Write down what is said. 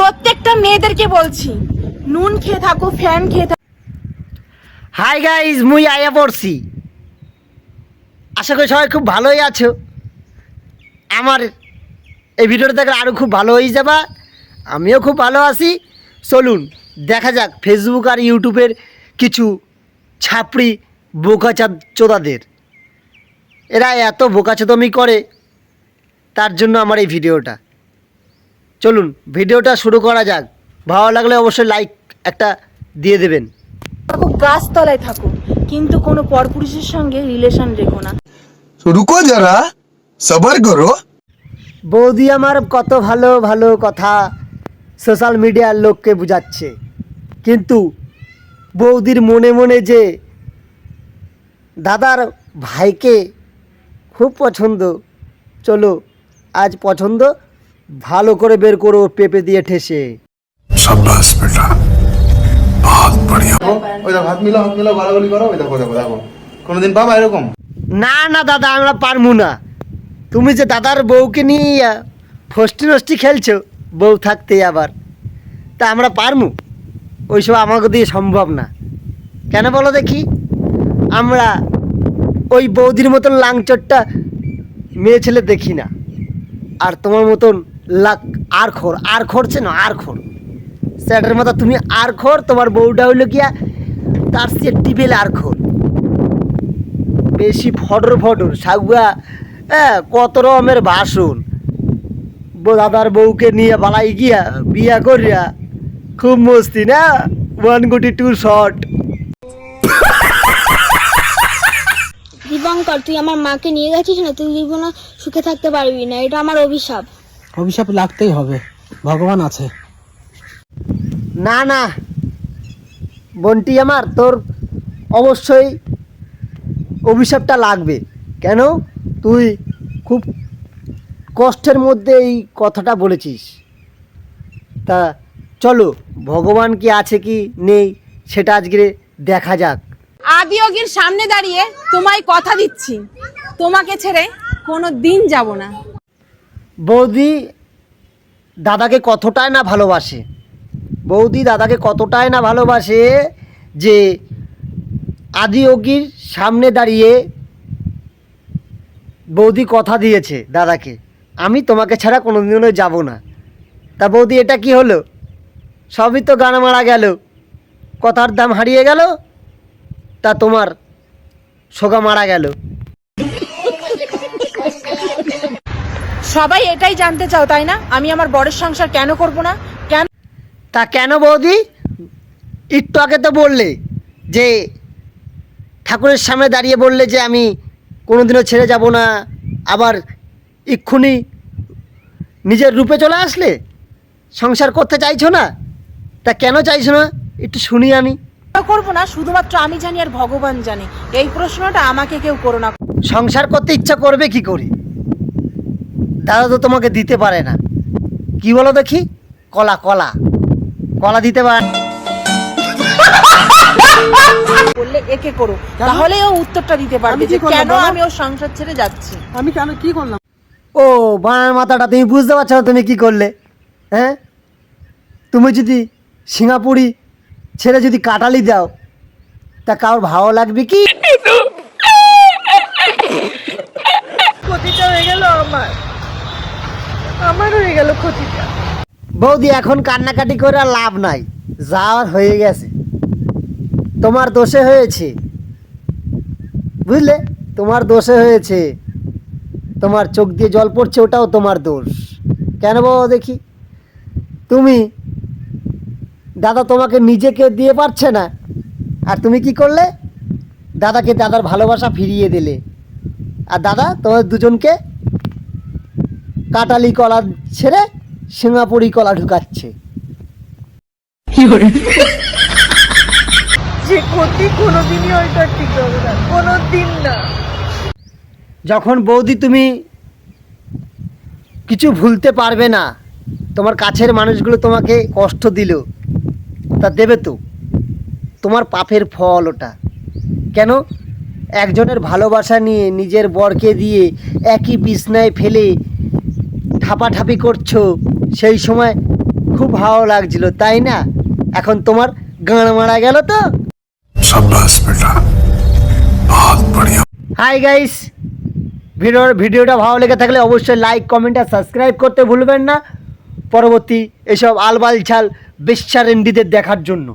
প্রত্যেকটা মেয়েদেরকে বলছি, নুন খেয়ে থাকো, ফ্যান খেয়ে থাকো। হাই গাইজ মুই আয়া পড়ছি। আশা করি সবাই খুব ভালোই আছো। আমার এই ভিডিওটা দেখলে আরও খুব ভালো হয়ে যাবা। আমিও খুব ভালো আছি। চলুন, দেখা যাক ফেসবুক আর ইউটিউবের কিছু ছাপড়ি বোকাচা চোদাদের। এরা এত বোকাচোদমি করে, তার জন্য আমার এই ভিডিওটা। চলুন ভিডিওটা শুরু করা যাক। ভালো লাগলে অবশ্যই লাইক একটা দিয়ে দেবেন। গাছতলায় থাকুক কিন্তু কোনো পরপুরুষের সঙ্গে রিলেশন রেখো না। রুকো যারা সবার করো। বৌদি আমার কত ভালো ভালো কথা সোশ্যাল মিডিয়ার লোককে বুঝাচ্ছে। কিন্তু বৌদির মনে মনে যে দাদার ভাইকে খুব পছন্দ চলো আজ পছন্দ ভালো করে বের করো পেঁপে দিয়ে ঠেসে। না না দাদা আমরা পারমু না। তুমি যে দাদার বউকে নিয়ে ফষ্টি নষ্টি খেলছো বউ থাকতে আবার তা আমরা পারমু? ওইসব আমাকে দিয়ে সম্ভব না। কেন বলো দেখি? আমরা ওই বৌদির মতন লাংচটটা মেয়ে ছেলে দেখি না। আর তোমার মতন লাক আর খোর আর খরছে না আর খোর স্যাটের মতো তুমি আর খোর তোমার বউটা হইল গিয়া তার সে টিবেল আর খোর বেশি ফটর ফটর সাগুয়া হ্যাঁ কত রকমের বাসন। দাদার বউকে নিয়ে বালাই গিয়া বিয়া করিয়া খুব মস্তি না? ওয়ান গুটি টু শর্ট দীপঙ্কর তুই আমার মাকে নিয়ে গেছিস না? তুই জীবনে সুখে থাকতে পারবি না, এটা আমার অভিশাপ। অভিশাপ লাগতেই হবে। ভগবান আছে। না না। বন্টি আমার তোর অবশ্যই অভিশাপটা লাগবে। কেন? তুই খুব কষ্টের মধ্যে এই কথাটা বলেছিস। তা চলো ভগবান কি আছে কি নেই সেটা আজকে দেখা যাক। আদিয়োগীর সামনে দাঁড়িয়ে তোমায় কথা দিচ্ছি। তোমাকে ছেড়ে কোনো দিন যাব না। বৌদি দাদাকে কতটাই না ভালোবাসে? বৌদি দাদাকে কতটাই না ভালোবাসে যে আদিয়োগীর সামনে দাঁড়িয়ে বৌদি কথা দিয়েছে দাদাকে, আমি তোমাকে ছাড়া কোনোদিনও যাব না। তা বৌদি, এটা কি হলো? সবই তো গান মারা গেল। কথার দাম হারিয়ে গেল, তা তোমার সোগা মারা গেল। সবাই এটাই জানতে চাও তাই না? আমি আমার বরের সংসার কেন করব না? কেন তা কেন বৌদি? একটু আগে তো বললে যে ঠাকুরের সামনে দাঁড়িয়ে বললে যে আমি কোনোদিনও ছেড়ে যাব না আবার এক্ষুনি নিজের রূপে চলে আসলে? সংসার করতে চাইছো না? তা কেন চাইছো না? একটু শুনি আমি। করব না? শুধুমাত্র আমি জানি আর ভগবান জানে। এই প্রশ্নটা আমাকে কেউ করো না। সংসার করতে ইচ্ছা করবে কি করে? দাদা তো তোমাকে দিতে পারে না। কি বলো দেখি? কলা কলা। কলা দিতে পারে বললে একে করো। তাহলে ও উত্তরটা দিতে পারবে আমি যে কেন আমি ওর সংসার ছেড়ে যাচ্ছি। আমি কেন কি করলাম? ও বানার মাথাটা তুমি বুঝতে পারছ না তুমি কি করলে হ্যাঁ? তুমি যদি সিঙ্গাপুরি ছেড়ে যদি কাটালি দাও তা কারোর ভালো লাগবে কি ক্ষতিটা হয়ে গেল আমার আমার হয়ে গেল ক্ষতিটা। বৌদি, এখন কান্নাকাটি করে লাভ নাই। যাওয়ার হয়ে গেছে। তোমার দোষে হয়েছে। বুঝলে? তোমার দোষে হয়েছে। তোমার চোখ দিয়ে জল পড়ছে, ওটাও তোমার দোষ। কেন বাবা দেখি? তুমি, দাদা তোমাকে নিজেকে দিয়ে পারছে না। আর তুমি কি করলে? দাদাকে দাদার ভালোবাসা ফিরিয়ে দিলে। আর দাদা, তোমার দুজনকে কাটালি কলা ছেড়ে সিঙ্গাপুরি কলা ঢুকাচ্ছে। যে ক্ষতি কোনোদিনই ওইটা ঠিক হবে না কোনোদিন না। যখন বৌদি তুমি কিছু ভুলতে পারবে না তোমার কাছের মানুষগুলো তোমাকে কষ্ট দিল তা দেবে তো। তোমার পাপের ফল ওটা। কেন? একজনের ভালোবাসা নিয়ে নিজের বরকে দিয়ে একই বিছনায় ফেলে ঝাপাঝাপি করছ। সেই সময় খুব ভালো লাগছিল তাই না? এখন তোমার গান মারা গেল তো? হাই গাইস ভিডিওর ভিডিওটা ভালো লেগে থাকলে অবশ্যই লাইক কমেন্ট আর সাবস্ক্রাইব করতে ভুলবেন না। পরবর্তী এসব আলবাল ছাল বিশ্বারেন্ডিদের দেখার জন্য।